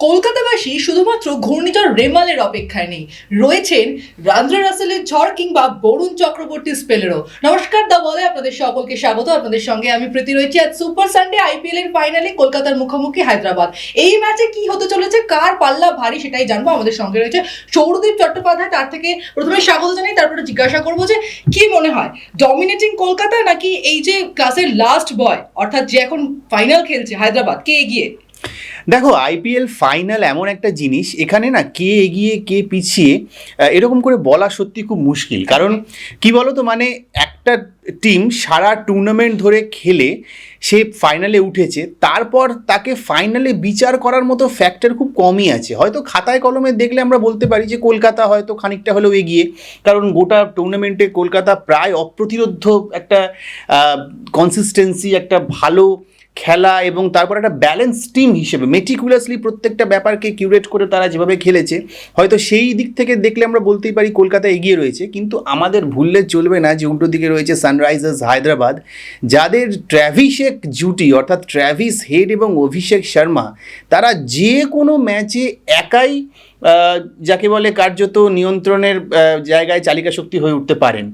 কলকাতাবাসী শুধুমাত্র ঘূর্ণিঝড় রেমালের অপেক্ষায় নেই। রয়েছেন রান্দ্রা রাসেলের ঝড় কিংবা বরুণ চক্রবর্তী স্পেলেরও নমস্কার, দা বলে আপনাদের সকলকে স্বাগত। আপনাদের সঙ্গে আমি প্রীতি রয়েছি আজ সুপার সানডে আইপিএল এর ফাইনালে কলকাতার মুখোমুখি হায়দ্রাবাদ। এই ম্যাচে কি হতে চলেছে? কার পাল্লা ভারী সেটাই জানব। আমাদের সঙ্গে রয়েছে সৌরদীপ চট্টোপাধ্যায়। তার থেকে প্রথমে স্বাগত জানাই। তারপরে জিজ্ঞাসা করব যে, কি মনে হয়? ডমিনেটিং কলকাতা নাকি এই যে ক্লাসের লাস্ট বয় অর্থাৎ যে এখন ফাইনাল খেলছে হায়দ্রাবাদ, কে এগিয়ে? দেখো আইপিএল ফাইনাল এমন একটা জিনিস, এখানে না কে এগিয়ে, কে পিছিয়ে এরকম করে বলা সত্যি খুব মুশকিল। কারণ কি বলো তো মানে একটা টিম সারা টুর্নামেন্ট ধরে খেলে, সে ফাইনালে উঠেছে, তারপর তাকে ফাইনালে বিচার করার মতো ফ্যাক্টর খুব কমই আছে। হয়তো খাতায় কলমে দেখলে আমরা বলতে পারি যে কলকাতা হয়তো খানিকটা হলেও এগিয়ে, কারণ গোটা টুর্নামেন্টে কলকাতা প্রায় অপ্রতিরোধ একটা কনসিস্টেন্সি একটা ভালো খেলা এবং তারপর একটা ব্যালেন্স টিম হিসেবে মেটিকুলাসলি প্রত্যেকটা ব্যাপারকে কিউরেট করে তারা যেভাবে খেলেছে, হয়তো সেই দিক থেকে দেখলে আমরা বলতেই পারি কলকাতা এগিয়ে রয়েছে, কিন্তু আমাদের ভুললে চলবে না যে উল্টো দিকে রয়েছে সানরাইজার্স হায়দ্রাবাদ, যাদের ট্র্যাভিশেক জুটি অর্থাৎ ট্র্যাভিস হেড এবং অভিষেক শর্মা, তারা যে কোনো ম্যাচে একাই যাকে বলে কার্যত নিয়ন্ত্রণের জায়গায় চালিকা শক্তি হয়ে উঠতে পারেন।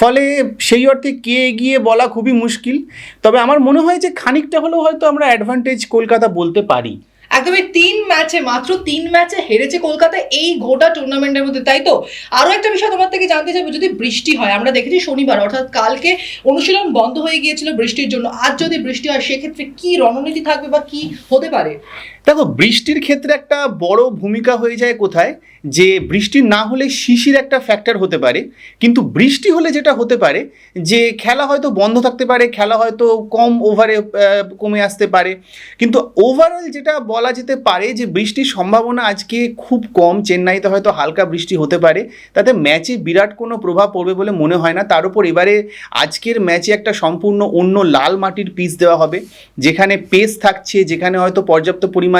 ফলে সেই অর্থে কে এগিয়ে বলা খুবই মুশকিল। তবে আমার মনে হয় যে খানিকটা হলেও হয়তো আমরা অ্যাডভান্টেজ কলকাতা বলতে পারি। একদমই তিন ম্যাচে, মাত্র তিন ম্যাচে হেরেছে কলকাতা এই গোটা টুর্নামেন্টের মধ্যে, তাই তো? আরও একটা বিষয় তোমার থেকে জানতে চাইব, যদি বৃষ্টি হয়, আমরা দেখেছি শনিবার, অর্থাৎ কালকে অনুশীলন বন্ধ হয়ে গিয়েছিল বৃষ্টির জন্য। আজ যদি বৃষ্টি হয়, সেক্ষেত্রে কি রণনীতি থাকবে বা কি হতে পারে? দেখো, বৃষ্টির ক্ষেত্রে একটা বড় ভূমিকা হয়ে যায় কোথায়? যে বৃষ্টি না হলে শিশির একটা ফ্যাক্টর হতে পারে। কিন্তু বৃষ্টি হলে যেটা হতে পারে, যে খেলা হয়তো বন্ধ থাকতে পারে, খেলা হয়তো কম ওভারে কমে আসতে পারে। কিন্তু ওভারঅল যেটা বলা যেতে পারে যে বৃষ্টির সম্ভাবনা আজকে খুব কম। চেন্নাইতে হয়তো হালকা বৃষ্টি হতে পারে। তাতে ম্যাচে বিরাট কোনো প্রভাব পড়বে বলে মনে হয় না। তার উপর এবারে আজকের ম্যাচে একটা সম্পূর্ণ অন্য লাল মাটির পিচ দেওয়া হবে। যেখানে পেস থাকছে, যেখানে হয়তো পর্যাপ্ত পরিমাণে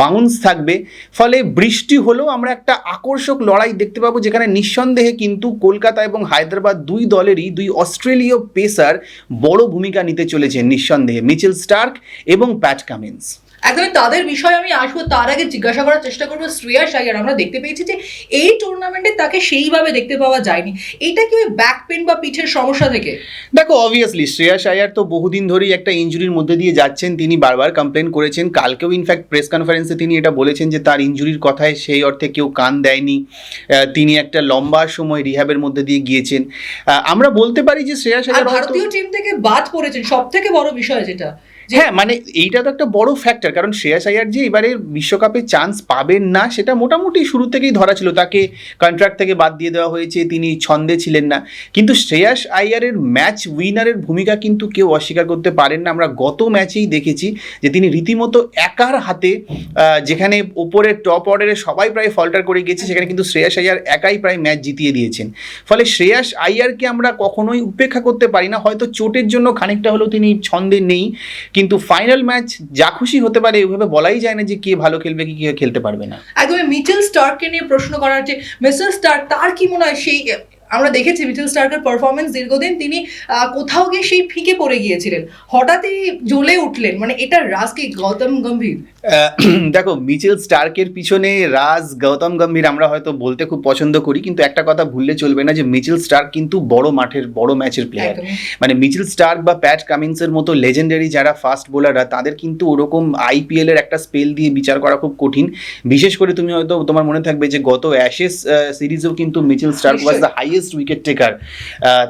বাউন্স থাকবে। ফলে বৃষ্টি হলেও আমরা একটা আকর্ষক লড়াই দেখতে পাবো, যেখানে নিঃসন্দেহে কিন্তু কলকাতা এবং হায়দ্রাবাদ দুই দলেরই, দুই অস্ট্রেলীয় পেসার বড় ভূমিকা নিতে চলেছে নিঃসন্দেহে। মিচেল স্টার্ক এবং প্যাট কামিন্স। একদমই তাদের বিষয়ে আমি আসব তার আগে জিজ্ঞাসা করার চেষ্টা করব শ্রেয়া সাইয়ার। আমরা দেখতে পেয়েছি যে এই টুর্নামেন্টে তাকে সেইভাবে দেখতে পাওয়া যায়নি। এটা কি ওই ব্যাক পেন বা পিঠের সমস্যা থেকে? দেখো অবভিয়াসলি শ্রেয়াস আয়ার তো বহুদিন ধরেই একটা ইঞ্জুরির মধ্যে দিয়ে যাচ্ছেন। তিনি বারবার কমপ্লেন করেছেন। কালকেও ইনফ্যাক্ট প্রেস কনফারেন্সে তিনি এটা বলেছেন যে তার ইঞ্জুরির কথায় সেই অর্থে কেউ কান দেয়নি। তিনি একটা লম্বা সময় রিহ্যাবের মধ্যে দিয়ে গিয়েছেন। আমরা বলতে পারি যে আয়ার হয়তো- ভারতীয় টিম থেকে বাদ পড়েছেন। সব থেকে বড় বিষয় যেটা। হ্যাঁ মানে এইটা তো একটা বড় ফ্যাক্টর কারণ শ্রেয়াস আয়ার যে এবারে বিশ্বকাপে চান্স পাবেন না, সেটা মোটামুটি শুরু থেকেই ধরা ছিল। তাকে কন্ট্রাক্ট থেকে বাদ দিয়ে দেওয়া হয়েছে, তিনি ছন্দে ছিলেন না। কিন্তু শ্রেয়াস আয়ারের ম্যাচ উইনারের ভূমিকা কিন্তু কেউ অস্বীকার করতে পারেন না। আমরা গত ম্যাচেই দেখেছি যে তিনি রীতিমতো একার হাতে যেখানে ওপরে টপ অর্ডারে সবাই প্রায় ফল্টার করে গেছে, সেখানে কিন্তু শ্রেয়াস আয়ার একাই প্রায় ম্যাচ জিতিয়ে দিয়েছেন। ফলে শ্রেয়াস আয়ারকে আমরা কখনোই উপেক্ষা করতে পারি না। হয়তো চোটের জন্য খানিকটা হলেও তিনি ছন্দে নেই। কিন্তু ফাইনাল ম্যাচ যা খুশি হতে পারে এভাবে বলাই যায় না যে কে ভালো খেলবে কি কে খেলতে পারবে না। একদমই মিচেল স্টার্ককে নিয়ে প্রশ্ন করার যে মিচেল স্টার্ক, তার কি মনে হয় সেই আমরা দেখেছি মিচেল স্টার্কের পারফরমেন্স দীর্ঘদিন তিনি কোথাও গিয়ে সেই ফিকে পড়ে গিয়েছিলেন। হঠাৎই জ্বলে উঠলেন। মানে এটা রাজ কি গৌতম গম্ভীর? দেখো মিচেল স্টার্কের পিছনে রাজ গৌতম গম্ভীর আমরা হয়তো বলতে খুব পছন্দ করি কিন্তু একটা কথা ভুললে চলবে না যে মিচেল স্টার্ক কিন্তু বড় মাঠের বড় ম্যাচের প্লেয়ার মানে মিচেল স্টার্ক বা প্যাট কামিন্সের মতো লেজেন্ডারি যারা ফাস্ট বোলাররা তাদের কিন্তু ওরকম আইপিএল এর একটা স্পেল দিয়ে বিচার করা খুব কঠিন। বিশেষ করে তুমি হয়তো তোমার মনে থাকবে যে গত অ্যাশেস সিরিজেও কিন্তু Mitchell Starc was the highest wicket taker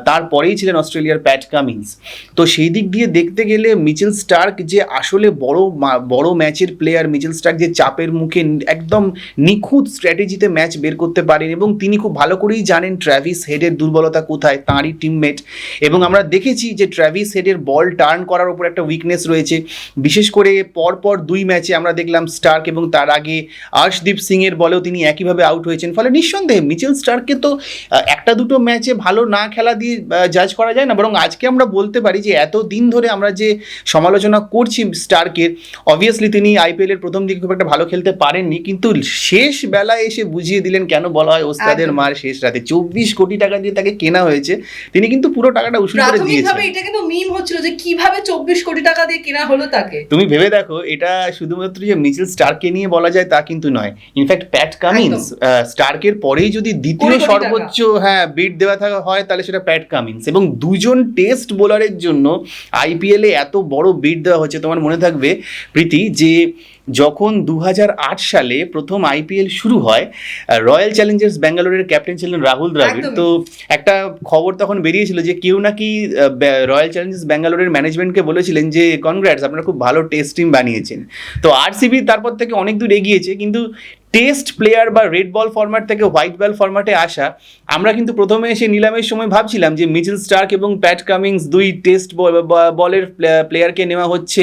তারপরেই ছিলেন অস্ট্রেলিয়ার প্যাট কামিন্স। তো সেই দিক দিয়ে দেখতে গেলে মিচেল স্টার্ক যে আসলে বড় বড় ম্যাচের প্লেয়ার মিচেল স্টার্ক যে চাপের মুখে একদম নিখুঁত স্ট্র্যাটেজিতে ম্যাচ বের করতে পারেন এবং তিনি খুব ভালো করেই জানেন ট্র্যাভিস হেডের দুর্বলতা কোথায়, তাঁরই টিমমেট এবং আমরা দেখেছি যে ট্র্যাভিস হেডের বল টার্ন করার উপর একটা উইকনেস রয়েছে। বিশেষ করে পরপর দুই ম্যাচে আমরা দেখলাম স্টার্ক এবং তার আগে আর্শদীপ সিং এর বলেও তিনি একইভাবে আউট হয়েছেন। ফলে নিঃসন্দেহে মিচেল স্টার্ককে তো একটা দুটো ম্যাচে ভালো না খেলা দিয়ে জাজ করা যায় না। বরং আজকে আমরা বলতে পারি যে এত দিন ধরে আমরা যে সমালোচনা করছি স্টারকে অবভিয়াসলি তিনি আইপিএলের প্রথম দিকে খুব একটা ভালো খেলতে পারেননি। কিন্তু শেষ বেলায় এসে বুঝিয়ে দিলেন কেন বলা হয় ওস্তাদের মার শেষ রাতে? চব্বিশ কোটি টাকা দিয়ে তাকে কেনা হয়েছে। তিনি কিন্তু পুরো টাকাটা উসুল করে দিয়েছেন। এটা কিন্তু মিম হচ্ছিল যে কীভাবে চব্বিশ কোটি টাকা দিয়ে কেনা হলো তাকে? তুমি ভেবে দেখো এটা শুধুমাত্র যে মিচেল স্টারকে নিয়ে বলা যায় তা কিন্তু নয়। ইনফ্যাক্ট প্যাট কামিন্স স্টার্কের পরেই যদি দ্বিতীয়। সর্বোচ্চ হ্যাঁ বিট দেওয়া থাকা হয় তাহলে সেটা প্যাট কামিন্স। এবং দুজন টেস্ট বোলারের জন্য আইপিএলে এত বড় বিট দেওয়া হচ্ছে তোমার মনে থাকবে প্রীতি যে যখন দু হাজার আট সালে প্রথম আইপিএল শুরু হয় রয়্যাল চ্যালেঞ্জার্স ব্যাঙ্গালোরের ক্যাপ্টেন ছিলেন রাহুল দ্রাবিড়। তো একটা খবর তখন বেরিয়েছিল যে কেউ নাকি রয়্যাল চ্যালেঞ্জার্স ব্যাঙ্গালোরের ম্যানেজমেন্টকে বলেছিলেন যে কনগ্রাটস আপনারা খুব ভালো টেস্ট টিম বানিয়েছেন। তো আরসিবি তারপর থেকে অনেক দূর এগিয়েছে কিন্তু টেস্ট প্লেয়ার বা রেড বল ফরম্যাট থেকে হোয়াইট বল ফরম্যাটে আসা, আমরা কিন্তু প্রথমে এসে নিলামের সময় ভাবছিলাম যে মিচেল স্টার্ক এবং প্যাট কামিংস দুই টেস্ট বলের প্লেয়ারকে নেওয়া হচ্ছে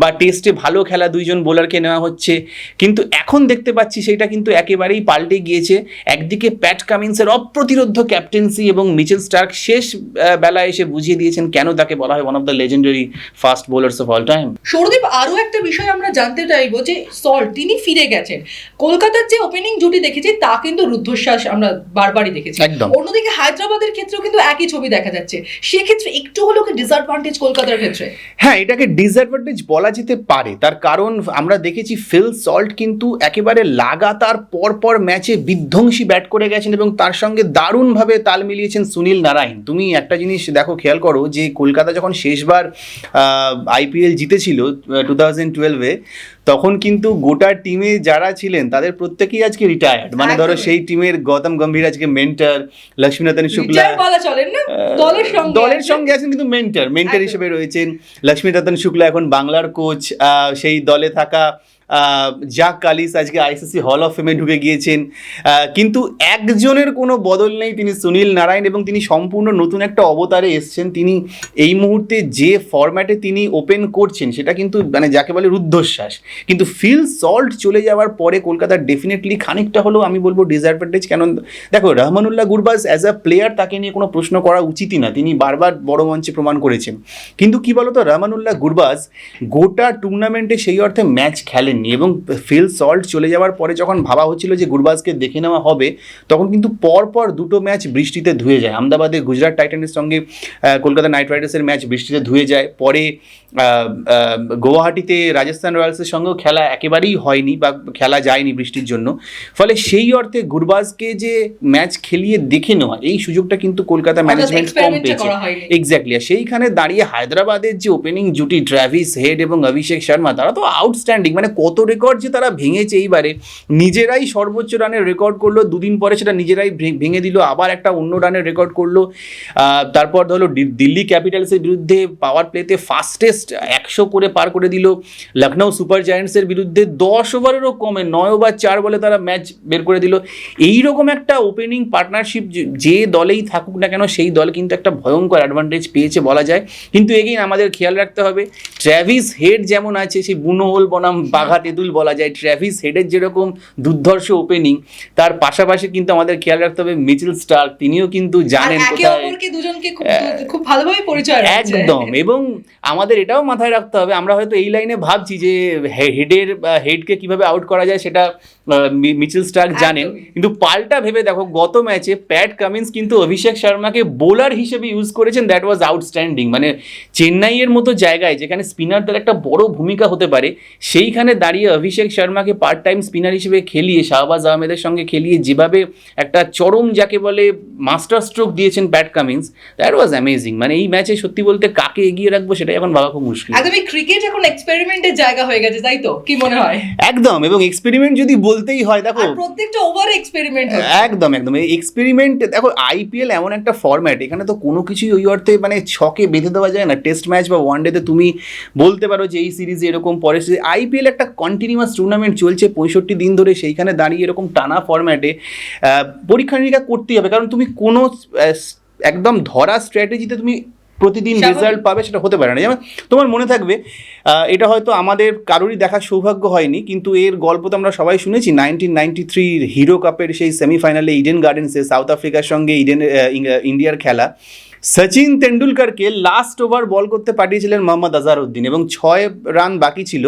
বা টেস্টে ভালো খেলা দুইজন বোলারকে নেওয়া হচ্ছে। কিন্তু এখন দেখতে পাচ্ছি সেটা কিন্তু একেবারেই পাল্টে গিয়েছে। একদিকে প্যাট কামিন্সের অপ্রতিরোধ্য ক্যাপ্টেন্সি এবং মিচেল স্টার্ক শেষ বেলায় এসে বুঝিয়ে দিয়েছেন কেন তাকে বলা হয় one of the legendary fast bowlers of all time Sourodip আরও একটা বিষয় আমরা জানতে চাইব যে সল তিনি ফিরে গেছেন। কলকাতার যে ওপেনিং জুটি দেখেছি তা কিন্তু রুদ্ধশ্বাস আমরা বারবারই দেখেছি। অন্যদিকে হায়দ্রাবাদের ক্ষেত্রেও কিন্তু একই ছবি দেখা যাচ্ছে। সেক্ষেত্রে একটু হলেও কি ডিসঅ্যাডভান্টেজ কলকাতার ক্ষেত্রে? হ্যাঁ এটাকে ডিসঅ্যাডভান্টেজ বলা যেতে পারে। তার কারণ আমরা দেখেছি ফিল সল্ট কিন্তু একেবারে লাগাতার পরপর ম্যাচে বিধ্বংসী ব্যাট করে গেছেন এবং তার সঙ্গে দারুণভাবে তাল মিলিয়েছেন সুনীল নারায়ণ। তুমি একটা জিনিস দেখো খেয়াল করো যে কলকাতা যখন শেষবার আইপিএল জিতেছিল টু থাউজেন্ড টুয়েলভে তখন কিন্তু গোটা টিমে যারা ছিলেন তাদের প্রত্যেকেই আজকে রিটায়ার্ড মানে ধরো সেই টিমের গৌতম গম্ভীর আজকে মেন্টার লক্ষ্মীনাথন শুক্লা। দলের সঙ্গে দলের সঙ্গে আছেন কিন্তু মেন্টার মেন্টার হিসেবে রয়েছেন লক্ষ্মীনাথন শুক্লা এখন বাংলার কোচ সেই দলে থাকা জাক কালিস, আজকে আইসিসি হল অফ ফেমে ঢুকে গিয়েছেন। কিন্তু একজনের কোনো বদল নেই তিনি সুনীল নারায়ণ এবং তিনি সম্পূর্ণ নতুন একটা অবতারে এসছেন। তিনি এই মুহূর্তে যে ফরম্যাটে তিনি ওপেন করছেন, সেটা কিন্তু মানে যাকে বলে রুদ্ধশ্বাস। কিন্তু ফিল সল্ট চলে যাওয়ার পরে কলকাতার ডেফিনেটলি খানিকটা হলেও আমি বলব ডিসঅ্যাডভান্টেজ কেন দেখো, Rahmanullah Gurbaz as a player তাকে নিয়ে কোনো প্রশ্ন করা উচিতই না। তিনি বারবার বড় মঞ্চে প্রমাণ করেছেন। কিন্তু কি বলতো, রহমানুল্লাহ গুরবাজ গোটা টুর্নামেন্টে সেই অর্থে ম্যাচ খেলেননি এবং ফিল সল্ট চলে যাওয়ার পরে যখন ভাবা হচ্ছিল যে গুরবাজকে দেখে নেওয়া হবে তখন কিন্তু পরপর দুটো ম্যাচ বৃষ্টিতে ধুয়ে যায়। আহমেদাবাদে গুজরাট টাইটানের সঙ্গে কলকাতা নাইট রাইডার্সের ম্যাচ বৃষ্টিতে ধুয়ে যায়। পরে গুয়াহাটিতে রাজস্থান রয়্যালসের সঙ্গেও খেলা একেবারেই হয়নি বা খেলা যায়নি বৃষ্টির জন্য। ফলে সেই অর্থে গুরবাজকে যে ম্যাচ খেলিয়ে দেখে নেওয়া এই সুযোগটা কিন্তু কলকাতা ম্যানেজমেন্ট কম পেয়েছে। এক্স্যাক্টলি আর সেইখানে দাঁড়িয়ে হায়দ্রাবাদের যে ওপেনিং জুটি ট্রাভিস হেড এবং অভিষেক শর্মা তারা তো আউটস্ট্যান্ডিং মানে কত রেকর্ড যে তারা ভেঙেছে এইবারে। নিজেরাই সর্বোচ্চ রানের রেকর্ড করল, দুদিন পরে সেটা নিজেরাই ভেঙে দিল, আবার একটা অন্য রানের রেকর্ড করল। তারপর ধরো দিল্লি ক্যাপিটালসের বিরুদ্ধে পাওয়ার প্লেতে ফাস্টেস্ট একশো করে পার করে দিল। লখনৌ সুপার জায়ান্টসের বিরুদ্ধে দশ ওভারেরও কমে, নয় ওভার চার বলে তারা ম্যাচ বের করে দিল। এইরকম একটা ওপেনিং পার্টনারশিপ যে দলেই থাকুক না কেন, সেই দল কিন্তু একটা ভয়ঙ্কর অ্যাডভান্টেজ পেয়েছে বলা যায়। কিন্তু এগেইন আমাদের খেয়াল রাখতে হবে ট্র্যাভিস হেড যেমন আছে, সেই বুনোহল বনাম বাঘা তেঁতুল বলা যায় ট্র্যাভিস হেডের যেরকম দুর্ধর্ষ ওপেনিং তার পাশাপাশি কিন্তু আমাদের খেয়াল রাখতে হবে মিচেল স্টার তিনিও কিন্তু জানেন খুব ভালোভাবে পরিচয় একদম এবং আমাদের এটাও মাথায় রাখতে হবে আমরা হয়তো এই লাইনে ভাবছি যে হেডের হেডকে কীভাবে আউট করা যায় সেটা মিচেল স্টার্ক জানেন। কিন্তু পাল্টা ভেবে দেখো গত ম্যাচে প্যাট কামিন্স কিন্তু অভিষেক শর্মাকে বোলার হিসেবে ইউজ করেছেন দ্যাট ওয়াজ আউটস্ট্যান্ডিং মানে চেন্নাইয়ের মতো জায়গায় যেখানে স্পিনারদের একটা বড় ভূমিকা হতে পারে সেইখানে দাঁড়িয়ে অভিষেক শর্মাকে পার্ট টাইম স্পিনার হিসেবে খেলিয়ে শাহবাজ আহমেদের সঙ্গে খেলিয়ে যেভাবে একটা চরম যাকে বলে মাস্টার স্ট্রোক দিয়েছেন Pat Cummins that was amazing মানে এই ম্যাচে সত্যি বলতে কাকে এগিয়ে রাখব সেটা এখন ভাবা খুব মুশকিল। একদম এই ক্রিকেট এখন এক্সপেরিমেন্টের জায়গা হয়ে গেছে তাই তো? কি মনে হয়? একদম এবং এক্সপেরিমেন্ট যদি বলতেই হয় দেখো প্রত্যেকটা ওভার এক্সপেরিমেন্ট একদম একদম। এই এক্সপেরিমেন্ট দেখো আইপিএল এমন একটা ফরম্যাট এখানে তো কোনো কিছুই ওই অর্থে মানে ছকে বেঁধে দেওয়া যায় না। টেস্ট ম্যাচ বা ওয়ান ডেতে তুমি বলতে পারো যে এই সিরিজে এরকম পরে আইপিএল একটা কন্টিনিউয়াস টুর্নামেন্ট চলছে পঁয়ষট্টি দিন ধরে সেইখানে দাঁড়িয়ে এরকম টানা ফরম্যাটে পরীক্ষা নিরীক্ষা করতেই হবে। কারণ তুমি কোনো একদম ধরা স্ট্র্যাটেজিতে তুমি প্রতিদিন। রেজাল্ট পাবে সেটা হতে পারে না। যেমন তোমার মনে থাকবে এটা হয়তো আমাদের কারোরই দেখার সৌভাগ্য হয়নি কিন্তু এর গল্প তো আমরা সবাই শুনেছি নাইনটিন নাইনটি থ্রির হিরো কাপের সেই সেমিফাইনালে ইডেন গার্ডেন্সে সাউথ আফ্রিকার সঙ্গে ইডেন ইন্ডিয়ার খেলা। সচিন তেন্ডুলকারকে লাস্ট ওভার বল করতে পাঠিয়েছিলেন মোহাম্মদ আজহারউদ্দিন এবং ছয় রান বাকি ছিল।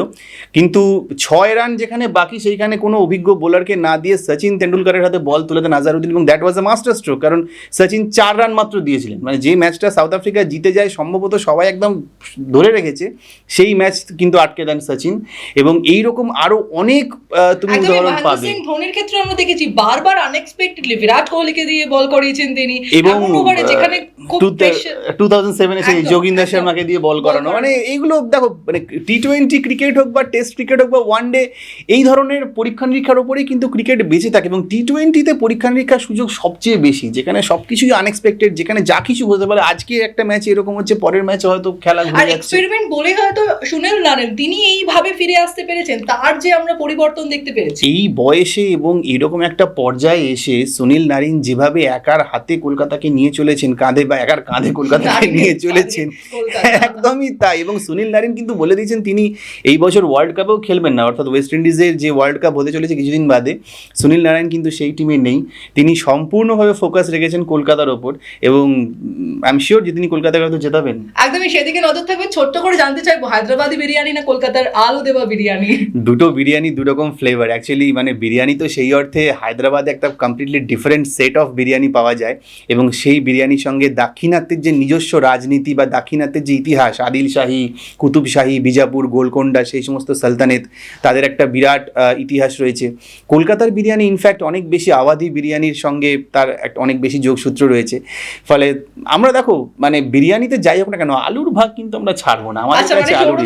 কিন্তু ছয় রান যেখানে বাকি সেইখানে কোনো অভিজ্ঞ বোলারকে না দিয়ে সচিন তেন্ডুলকারের হাতে বল তুলে দেন আজহারউদ্দিন এবং that was a master stroke কারণ সচিন চার রান মাত্র দিয়েছিলেন। মানে যে ম্যাচটা সাউথ আফ্রিকা জিতে যায় সম্ভবত সবাই একদম ধরে রেখেছে সেই ম্যাচ কিন্তু আটকে দেন সচিন। এবং এই রকম আরও অনেক তুমি উদাহরণ পাবে। ধোনির ক্ষেত্রে আমরা দেখেছি বারবার আনএক্সপেক্টেডলি বিরাট কোহলিকে দিয়ে বল করিয়েছেন তিনি। এবং যেখানে খুব টু থাউজেন্ড সেভেনে সেই যোগিন্দার। শর্মাকে দিয়ে বল করানো। মানে এইগুলো দেখো মানে টি টোয়েন্টি ক্রিকেট হোক বা টেস্ট ক্রিকেট হোক বা ওয়ান ডে এই ধরনের পরীক্ষা নিরীক্ষার উপরেই কিন্তু ক্রিকেট বেঁচে থাকে এবং টি টোয়েন্টিতে পরীক্ষা নিরীক্ষার সুযোগ সবচেয়ে বেশি যেখানে সব কিছুই আনএক্সপেক্টেড যেখানে যা কিছু হতে পারে। আজকে একটা ম্যাচ এরকম হচ্ছে পরের ম্যাচে হয়তো খেলা আর এক্সপেরিমেন্ট বলে হয়তো সুনীল নারেন তিনি এইভাবে ফিরে আসতে পেরেছেন তার যে আমরা পরিবর্তন দেখতে পেরেছি। এই বয়সে এবং এরকম একটা পর্যায়ে এসে সুনীল নারিন যেভাবে একার হাতে কলকাতাকে নিয়ে চলেছেন কাঁধে বা একার কাঁধে কলকাতাকে নিয়ে চলেছেন। একদমই তাই। এবং সুনীল নারিন কিন্তু বলে দিয়েছেন তিনি এই বছর ওয়ার্ল্ড কাপেও খেলবেন না। অর্থাৎ ওয়েস্ট ইন্ডিজের যে ওয়ার্ল্ড কাপ হতে চলেছে কিছুদিন বাদে সুনীল নারায়ণ কিন্তু সেই টিমে নেই। তিনি সম্পূর্ণভাবে ফোকাস রেখেছেন কলকাতার ওপর এবং আই এম শিওর যে তিনি কলকাতাকে হয়তো জেতাবেন। একদমই সেদিকে নজর থাকবে। ছোট্ট করে জানতে চাইব হায়দ্রাবাদি বিরিয়ানি না কলকাতার আলু দেওয়া বিরিয়ানি? দুটো বিরিয়ানি দু রকম ফ্লেভার অ্যাকচুয়ালি মানে বিরিয়ানি তো সেই অর্থে হায়দ্রাবাদে একটা completely different set of biryani পাওয়া যায়। এবং সেই বিরিয়ানির সঙ্গে দাক্ষিণাত্যের যে নিজস্ব রাজনীতি বা দাক্ষিণাত্যের যে ইতিহাস আদিল শাহী কুতুব শাহী বিজাপুর গোলকোন্ডা সেই সমস্ত সালতানেত তাদের একটা বিরাট ইতিহাস রয়েছে। কলকাতার বিরিয়ানি ইনফ্যাক্ট অনেক বেশি আওয়াধি বিরিয়ানির সঙ্গে তার একটা অনেক বেশি যোগসূত্র রয়েছে। ফলে আমরা দেখো মানে বিরিয়ানিতে যাই হোক না কেন আলুর ভাগ কিন্তু আমরা ছাড়বো না। আমাদের আচ্ছা মানে কাছে আলুর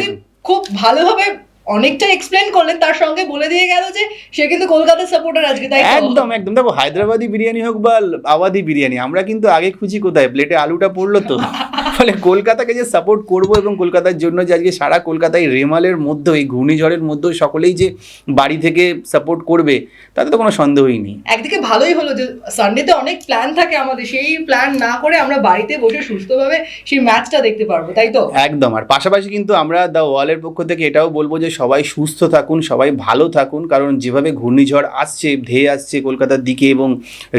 খুব ভালোভাবে অনেকটা এক্সপ্লেন করলেন তার সঙ্গে বলে দিয়ে গেল যে সে কিন্তু কলকাতার সাপোর্টার আজকে তাই একদম একদম। দেখো হায়দ্রাবাদি বিরিয়ানি হোক বা আওয়াদি বিরিয়ানি আমরা কিন্তু আগে খুঁজি কোথায়? প্লেটে আলুটা পড়ল তো। ফলে কলকাতাকে যে সাপোর্ট করব এবং কলকাতার জন্য যে আজকে সারা কলকাতায় রেমালের মধ্যে এই ঘূর্ণিঝড়ের মধ্যে সকলেই যে বাড়ি থেকে সাপোর্ট করবে তাতে তো কোনো সন্দেহই নেই। একদিকে ভালোই হলো যে সানডেতে অনেক প্ল্যান থাকে আমাদের সেই প্ল্যান না করে আমরা বাড়িতে বসে সুস্থভাবে সেই ম্যাচটা দেখতে পারব তাই তো? একদম আর পাশাপাশি কিন্তু আমরা দ্য ওয়ালের পক্ষ থেকে এটাও বলব যে সবাই সুস্থ থাকুন, সবাই ভালো থাকুন, কারণ যেভাবে ঘূর্ণিঝড় আসছে, ধেয়ে আসছে কলকাতার দিকে এবং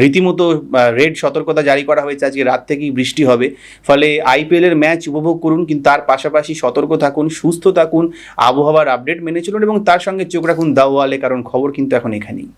রীতিমতো রেড সতর্কতা জারি করা হয়েছে, আজকে রাত থেকেই বৃষ্টি হবে। ফলে আইপিএলের ম্যাচ উপভোগ করুন, কিন্তু তার পাশাপাশি সতর্ক থাকুন, সুস্থ থাকুন, আবহাওয়ার আপডেট মেনে চলুন এবং তার সঙ্গে চোখ রাখুন দাওয়ালে কারণ খবর কিন্তু এখন এখানেই।